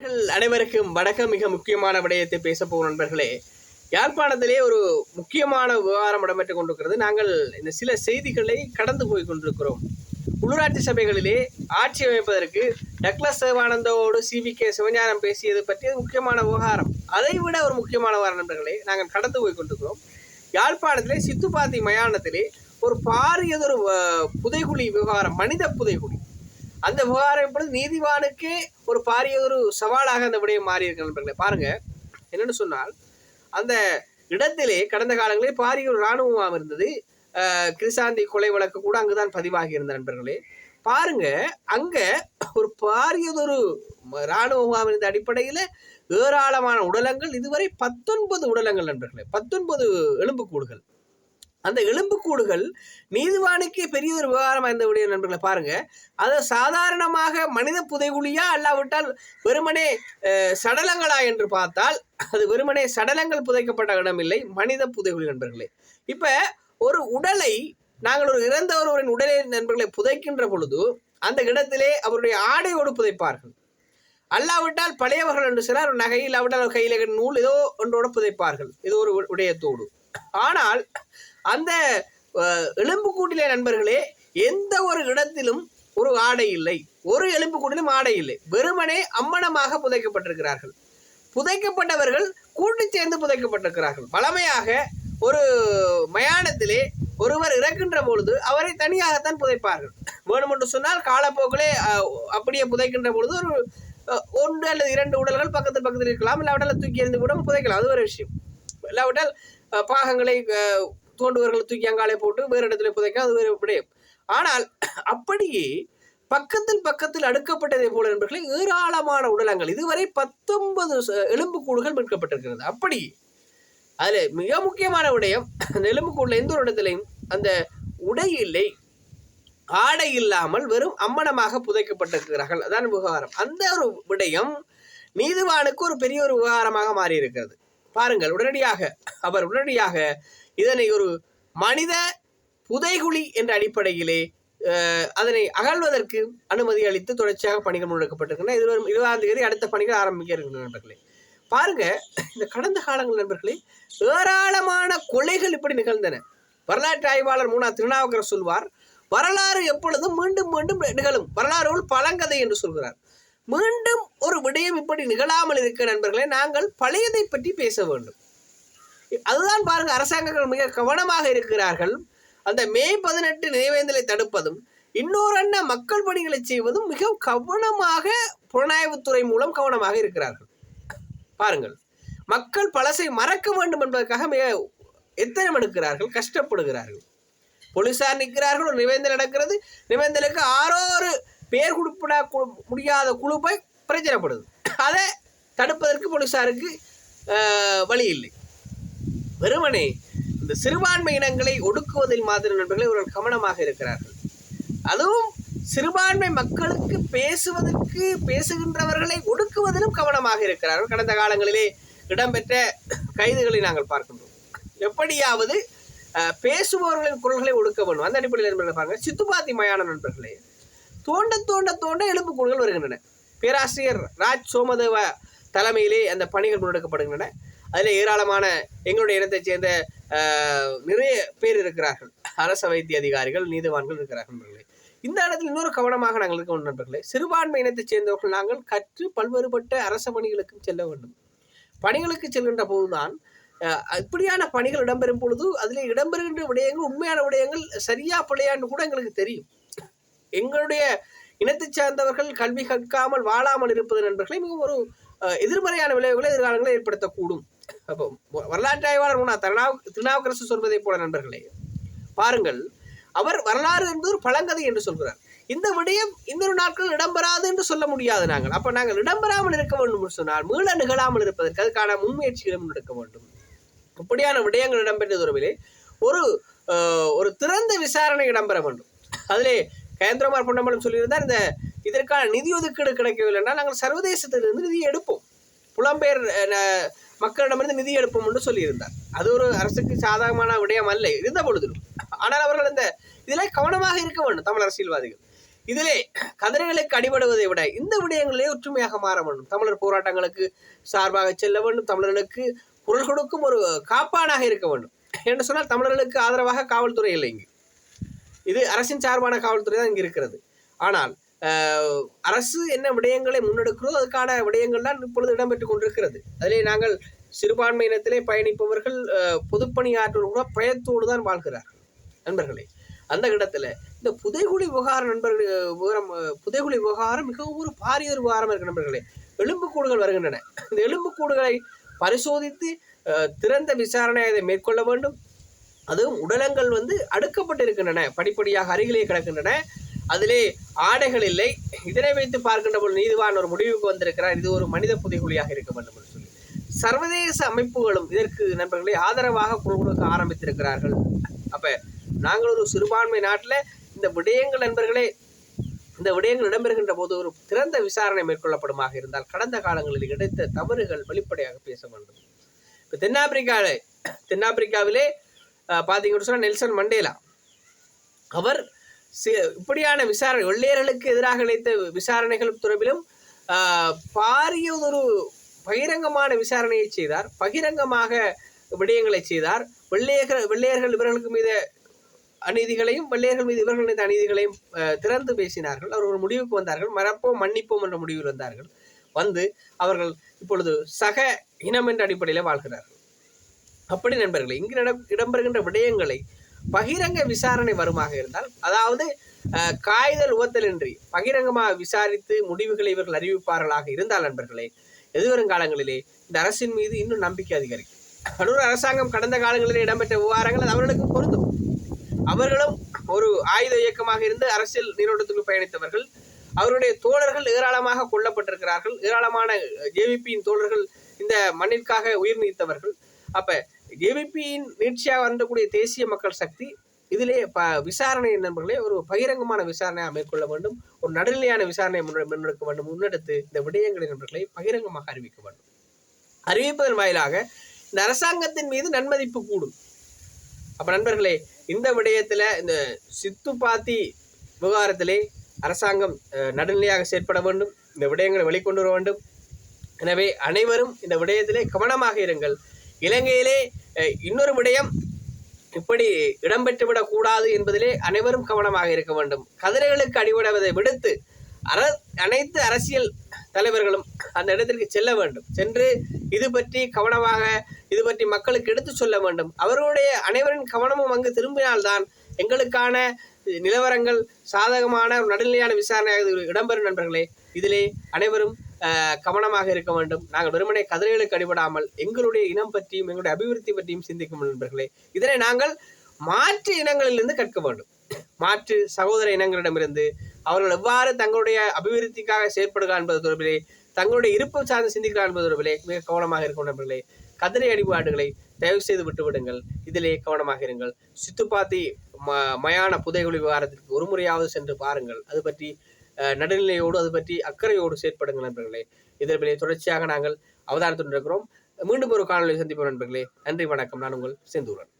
அனைவருக்கும் வணக்கம். மிக முக்கியமான விடயத்தை பேச போகும் நண்பர்களே யாழ்ப்பாணத்திலே ஒரு முக்கியமான விவகாரம் இடம்பெற்றுக் கொண்டிருக்கிறது. நாங்கள் இந்த சில செய்திகளை கடந்து போய் கொண்டிருக்கிறோம். உள்ளூராட்சி சபைகளிலே ஆட்சி அமைப்பதற்கு டக்ளஸ் சிவானந்தோடு சி. வி. கே. சிவஞானம் பேசியது பற்றிய முக்கியமான விவகாரம். அதை விட ஒரு முக்கியமான விவகாரம் நண்பர்களே நாங்கள் கடந்து போய் கொண்டிருக்கிறோம். யாழ்ப்பாணத்திலே சித்துப்பாத்தி மயானத்திலே ஒரு பாரியதொரு புதைகுழி விவகாரம் மனித புதைகுழி. அந்த விவகாரம் என்பது நீதிவானுக்கே ஒரு பாரிய ஒரு சவாலாக அந்த விடயம் மாறி இருக்கு நண்பர்களே. பாருங்க என்னன்னு சொன்னால் அந்த இடத்திலே கடந்த காலங்களில் பாரிய ஒரு இராணுவமாக இருந்தது அஹ், கிருசாந்தி கொலை வழக்கு கூட அங்குதான் பதிவாகி இருந்த நண்பர்களே. பாருங்க அங்க ஒரு பாரியதொரு இராணுவ முகாம் இருந்த அடிப்படையில் ஏராளமான உடலங்கள். இதுவரை பத்தொன்பது உடலங்கள் நண்பர்களே. பத்தொன்பது எலும்புக்கூடுகள். அந்த எலும்புக்கூடுகள் நீதிவானுக்கே பெரிய ஒரு விவகாரமாக இருந்த நண்பர்களை பாருங்க. அதை சாதாரணமாக மனித புதைகுழியா அல்லாவிட்டால் வெறுமனே சடலங்களா என்று பார்த்தால் அது வெறுமனே சடலங்கள் புதைக்கப்பட்ட இடம் இல்லை மனித புதைகுழி நண்பர்களே. இப்ப ஒரு உடலை நாங்கள் ஒரு இறந்த ஒருவரின் உடலை நண்பர்களை புதைக்கின்ற பொழுது அந்த இடத்திலே அவருடைய ஆடையோடு புதைப்பார்கள். அல்லாவிட்டால் பழையவர்கள் என்று சிலர் நகையில் நகை இல்லாவிட்டால் ஒரு கையில நூல் ஏதோ ஒன்றோடு புதைப்பார்கள். ஏதோ ஒரு உடையத்தோடு. ஆனால் அந்த அஹ், எலும்புக்கூட்டிலே நண்பர்களே எந்த ஒரு இடத்திலும் ஒரு ஆடை இல்லை. ஒரு எலும்புக்கூட்டிலும் ஆடை இல்லை. வெறுமனே அம்மனமாக புதைக்கப்பட்டிருக்கிறார்கள். புதைக்கப்பட்டவர்கள் கூட்டு சேர்ந்து புதைக்கப்பட்டிருக்கிறார்கள். பழமையாக ஒரு மயானத்திலே ஒருவர் இறக்கின்ற பொழுது அவரை தனியாகத்தான் புதைப்பார்கள். வேணுமென்று சொன்னால் காலப்போக்கிலே அப்படியே புதைக்கின்ற பொழுது ஒரு ஒன்று அல்லது இரண்டு உடல்கள் பக்கத்து பக்கத்தில் இருக்கலாம். இல்லாவிட்டால் தூக்கி எறிந்து கூட புதைக்கலாம். அது ஒரு விஷயம். இல்லாவிட்டால் பாகங்களை தோண்டுவர்கள் தூக்கி அங்காலே போட்டு வேறு இடத்துல புதைக்க அது வேறு விடயம் ஆனால் அப்படியே பக்கத்தில் பக்கத்தில் அடுக்கப்பட்டதை போல நண்பர்களே ஏராளமான உடலங்கள். இதுவரை பத்தொன்பது எலும்புக்கூடுகள் மீட்கப்பட்டிருக்கிறது. அப்படி அதில் மிக முக்கியமான விடயம் அந்த எலும்புக்கூடுல எந்த ஒரு இடத்துலையும் அந்த உடை இல்லை. ஆடை இல்லாமல் வெறும் அம்மனமாக புதைக்கப்பட்டிருக்கிறார்கள். அதான் விவகாரம். அந்த ஒரு விடயம் நீதிவானுக்கு ஒரு பெரிய ஒரு விவகாரமாக மாறி இருக்கிறது பாருங்கள் உடனடியாக அவர் உடனடியாக இதனை ஒரு மனித புதைகுழி என்ற அடிப்படையிலே அதனை அகழ்வதற்கு அனுமதி அளித்து தொடர்ச்சியாக பணிகள் முன்னெடுக்கப்பட்டிருக்கின்றன. இது இருபதாம் தேதி அடுத்த பணிகள் ஆரம்பிக்க இருக்கின்றன நண்பர்களே. பாருங்க இந்த கடந்த காலங்கள் நண்பர்களே ஏராளமான கொலைகள் இப்படி நிகழ்ந்தன. வரலாற்று ஆய்வாளர் மூணா திருநாவுக்கரசர் சொல்வார் வரலாறு எப்பொழுதும் மீண்டும் மீண்டும் நிகழும். வரலாறு பழங்கதை என்று சொல்கிறார். மீண்டும் ஒரு விடயம் இப்படி நிகழாமல் இருக்க நண்பர்களே நாங்கள் பழையதை பற்றி பேச வேண்டும். அதுதான் பாருங்க அரசாங்கங்கள் மிக கவனமாக இருக்கிறார்கள். அந்த மே பதினெட்டு நினைவேந்தலை தடுப்பதும் இன்னொரு அண்ணா மக்கள் பணிகளை செய்வதும் மிக கவனமாக புலனாய்வுத்துறை மூலம் கவனமாக இருக்கிறார்கள். பாருங்கள் மக்கள் பழசை மறக்க வேண்டும் என்பதற்காக மிக எத்தனம் எடுக்கிறார்கள் கஷ்டப்படுகிறார்கள். போலீசார் நிற்கிறார்கள் ஒரு நிவேந்தல் நடக்கிறது. நிவேந்தலுக்கு ஆறோரு பேர் குறிப்பிட முடியாத குழு போய் பிரச்சனைப்படுது. அதை தடுப்பதற்கு போலீஸாருக்கு வழி இல்லை வெறுமனே இந்த சிறுபான்மை இனங்களை ஒடுக்குவதில் மாதிரி நண்பர்களே இவர்கள் கவனமாக இருக்கிறார்கள். அதுவும் சிறுபான்மை மக்களுக்கு பேசுவதற்கு பேசுகின்றவர்களை ஒடுக்குவதிலும் கவனமாக இருக்கிறார்கள். கடந்த காலங்களிலே இடம்பெற்ற கைதுகளை நாங்கள் பார்க்கின்றோம். எப்படியாவது பேசுபவர்களின் குரல்களை ஒடுக்க வேண்டும். அந்த அடிப்படையில் நண்பர்கள் பாருங்கள். சித்துபாத்தி மயான நண்பர்களே தோண்ட தோண்ட தோண்ட எலும்புக்கூடுகள் வருகின்றன. பேராசிரியர் ராஜ் சோமதேவ தலைமையிலே அந்த பணிகள் முன்னெடுக்கப்படுகின்றன. அதில் ஏராளமான எங்களுடைய இனத்தைச் சேர்ந்த நிறைய பேர் இருக்கிறார்கள். அரச வைத்திய அதிகாரிகள் நீதிவான்கள் இருக்கிறார்கள் நண்பர்களே. இந்த இடத்துல இன்னொரு கவனமாக நாங்கள் இருக்க வேண்டும் நண்பர்களே. சிறுபான்மை இனத்தைச் சேர்ந்தவர்கள் நாங்கள் கற்று பல்வேறுபட்ட அரச பணிகளுக்கும் செல்ல வேண்டும். பணிகளுக்கு செல்கின்ற போதுதான் இப்படியான பணிகள் இடம்பெறும் பொழுது அதில் இடம்பெறுகின்ற விடயங்கள் உண்மையான விடயங்கள் சரியா பிள்ளையான்னு கூட எங்களுக்கு தெரியும். எங்களுடைய இனத்தைச் சார்ந்தவர்கள் கல்வி கற்காமல் வாழாமல் இருப்பது நண்பர்களை மிகவும் ஒரு எதிர்மறையான விளைவுகளை எதிர்காலங்களில் ஏற்படுத்தக்கூடும். அப்போ வரலாற்று ஆய்வாளர் முன்னா திருநாவு திருநாவுக்கரசு சொல்வதைப் போல நண்பர்களே பாருங்கள் அவர் வரலாறு என்பது ஒரு பழங்கதை என்று சொல்கிறார். இந்த விடயம் இன்னொரு நாட்கள் இடம்பெறாது என்று சொல்ல முடியாது நாங்கள். அப்ப நாங்கள் இடம்பெறாமல் இருக்க வேண்டும் என்று சொன்னால் மீள நிகழாமல் இருப்பதற்கு அதுக்கான முன்முயற்சிகளும் எடுக்க வேண்டும். இப்படியான விடயங்கள் இடம்பெற்ற தொடர்பிலே ஒரு ஒரு திறந்த விசாரணை இடம்பெற வேண்டும். அதிலே கயந்திரமார் பொன்னம்பலம் சொல்லியிருந்தார் இந்த இதற்கான நிதி ஒதுக்கீடு கிடைக்கவில்லைன்னா நாங்கள் சர்வதேசத்திலிருந்து நிதி எடுப்போம். புலம்பெயர் மக்களிடமிருந்து நிதி எடுப்போம் என்று சொல்லியிருந்தார். அது ஒரு அரசுக்கு சாதகமான விடயம் அல்ல இருந்த பொழுதிலும். ஆனால் அவர்கள் இந்த இதில் கவனமாக இருக்க வேண்டும் தமிழ் அரசியல்வாதிகள். இதிலே கதிரைகளுக்கு அடிபடுவதை விட இந்த விடயங்களே ஒற்றுமையாக மாற வேண்டும். தமிழர் போராட்டங்களுக்கு சார்பாக செல்ல வேண்டும் தமிழர்களுக்கு குரல் கொடுக்கும் ஒரு காப்பானாக இருக்க வேண்டும். என்று சொன்னால் தமிழர்களுக்கு ஆதரவாக காவல்துறை இல்லை இங்கே. இது அரசின் சார்பான காவல்துறை தான் இங்கு இருக்கிறது. ஆனால் அரசு என்ன விடயங்களை முன்னெடுக்கிறதோ அதுக்கான விடயங்கள் தான் இப்பொழுது இடம்பெற்றுக் கொண்டிருக்கிறது. அதிலே நாங்கள் சிறுபான்மையினத்திலே பயணிப்பவர்கள் பொதுப்பணியாற்றல் கூட பயத்தோடு தான் வாழ்கிறார்கள். நண்பர்களே அந்த இடத்துல இந்த புதைகுழி விவகாரம் நண்பர்கள் விவரம் புதைகுழி விவகாரம் மிகவும் ஒரு பாரிய ஒரு விவகாரம் இருக்கு நண்பர்களே. எலும்புக்கூடுகள் வருகின்றன. இந்த எலும்புக்கூடுகளை பரிசோதித்து திறந்த விசாரணை அதை மேற்கொள்ள வேண்டும். அதுவும் உடலங்கள் வந்து அடுக்கப்பட்டிருக்கின்றன. படிப்படியாக அருகிலே கிடக்கின்றன. அதிலே ஆடைகள் இல்லை. இதனை வைத்து பார்க்கின்ற பொழுது நீதிவான் ஒரு முடிவுக்கு வந்திருக்கிறார். இது ஒரு மனித புதைகுழியாக இருக்க வேண்டும் என்று சொல்லி. சர்வதேச அமைப்புகளும் இதற்கு நண்பர்களை ஆதரவாக குரல் கொடுக்க ஆரம்பித்திருக்கிறார்கள். அப்போ நாங்கள் ஒரு சிறுபான்மை நாட்டில் இந்த விடயங்கள் நண்பர்களே இந்த விடயங்கள் இடம்பெறுகின்ற போது ஒரு திறந்த விசாரணை மேற்கொள்ளப்படுமாக இருந்தால் கடந்த காலங்களில் கிடைத்த தவறுகள் வெளிப்படையாக பேச வேண்டும். இப்போ தென்னாப்பிரிக்காவில் தென்னாப்பிரிக்காவிலே பார்த்தீங்கன்னு சொன்னால் நெல்சன் மண்டேலா. அவர் இப்படியான விசாரணை வெள்ளையர்களுக்கு எதிராக இழைத்த விசாரணைகள் தொடர்பிலும் பாரிய ஒரு பகிரங்கமான விசாரணையை செய்தார். பகிரங்கமாக விடயங்களை செய்தார். வெள்ளையர்கள் வெள்ளையர்கள் இவர்களுக்கு மீது அநீதிகளையும் வெள்ளையர்கள் மீது இவர்கள் மீது அநீதிகளையும் திறந்து பேசினார்கள். அவர் ஒரு முடிவுக்கு வந்தார்கள். மறப்போம் மன்னிப்போம் என்ற முடிவில் வந்தார்கள். வந்து அவர்கள் இப்பொழுது சக இனம் என்ற அடிப்படையில் வாழ்கிறார்கள். அப்படி நண்பர்களே இங்கு நட இடம்பெறுகின்ற விடயங்களை பகிரங்க விசாரணை வருமாக இருந்தால் அதாவது காய்தல் உவத்தலின்றி பகிரங்கமாக விசாரித்து முடிவுகளை இவர்கள் அறிவிப்பார்களாக இருந்தால் நண்பர்களே எதிர்வரும் காலங்களிலே இந்த அரசின் மீது இன்னும் நம்பிக்கை அதிகரிக்கும். கடலூர் அரசாங்கம் கடந்த காலங்களில் இடம்பெற்ற விவகாரங்கள் அது அவர்களுக்கு பொருந்தும். அவர்களும் ஒரு ஆயுத இயக்கமாக இருந்து அரசியல் நீரோட்டத்துக்கு பயணித்தவர்கள் அவருடைய தோழர்கள் ஏராளமாக கொல்லப்பட்டிருக்கிறார்கள் ஏராளமான ஜேவிபியின் தோழர்கள் இந்த மண்ணிற்காக உயிர் நீத்தவர்கள். அப்போ ஜேவிபியின் நீட்சியாக வரக்கூடிய தேசிய மக்கள் சக்தி இதிலே ப விசாரணை நண்பர்களே ஒரு பகிரங்கமான விசாரணையாக மேற்கொள்ள வேண்டும் ஒரு நடுநிலையான விசாரணை முன்ன- முன்னெடுக்க வேண்டும் முன்னெடுத்து இந்த விடயங்களை நண்பர்களை பகிரங்கமாக அறிவிக்க வேண்டும். அறிவிப்பதன் வாயிலாக இந்த அரசாங்கத்தின் மீது நன்மதிப்பு கூடும். அப்ப நண்பர்களே இந்த விடயத்துல இந்த சித்துப்பாத்தி விவகாரத்திலே அரசாங்கம் நடுநிலையாக செயற்பட வேண்டும் இந்த விடயங்களை வெளிக்கொண்டு வர வேண்டும். எனவே அனைவரும் இந்த விடயத்திலே கவனமாக இருங்கள். இலங்கையிலே இன்னொரு விடயம் இப்படி இடம்பெற்றுவிடக்கூடாது என்பதிலே அனைவரும் கவனமாக இருக்க வேண்டும். கதிரைகளுக்கு அடிபடுவதை விடுத்து அர அனைத்து அரசியல் தலைவர்களும் அந்த இடத்திற்கு செல்ல வேண்டும். சென்று இது பற்றி கவனமாக இது பற்றி மக்களுக்கு எடுத்து சொல்ல வேண்டும். அவர்களுடைய அனைவரின் கவனமும் அங்கு திரும்பினால்தான் எங்களுக்கான நிலவரங்கள் சாதகமான ஒரு நடுநிலையான விசாரணையாக இடம்பெறும் நண்பர்களே. இதிலே அனைவரும் கவனமாக இருக்க வேண்டும். நாங்கள் வெறுமனே கதிரைகளுக்கு அடிபடாமல் எங்களுடைய இனம் பற்றியும் எங்களுடைய அபிவிருத்தி பற்றியும் சிந்திக்கும் நண்பர்களே இதனை நாங்கள் மாற்று இனங்களிலிருந்து கற்க வேண்டும். மாற்று சகோதர இனங்களிடமிருந்து அவர்கள் எவ்வாறு தங்களுடைய அபிவிருத்திக்காக செயற்படுகிறார் என்பது தொடர்பிலே தங்களுடைய இருப்பு சார்ந்து சிந்திக்கிறார் என்பது தொடர்பிலே மிக கவனமாக இருக்கும் நண்பர்களே. கதிரை அடிபாடுகளை தயவு செய்து விட்டுவிடுங்கள். இதிலே கவனமாக இருங்கள். சித்துப்பாத்தி ம மயான புதைகுழி விவகாரத்திற்கு ஒரு முறையாவது சென்று பாருங்கள். அது பற்றி நடுநிலையோடு அது பற்றி அக்கறையோடு செயற்படுங்கள் நண்பர்களே. இதற்கு தொடர்ச்சியாக நாங்கள் அவதானத்துடன் இருக்கிறோம். மீண்டும் ஒரு காணொலி சந்திப்போம் நண்பர்களே. நன்றி வணக்கம். நான் உங்கள் செந்தூரன்.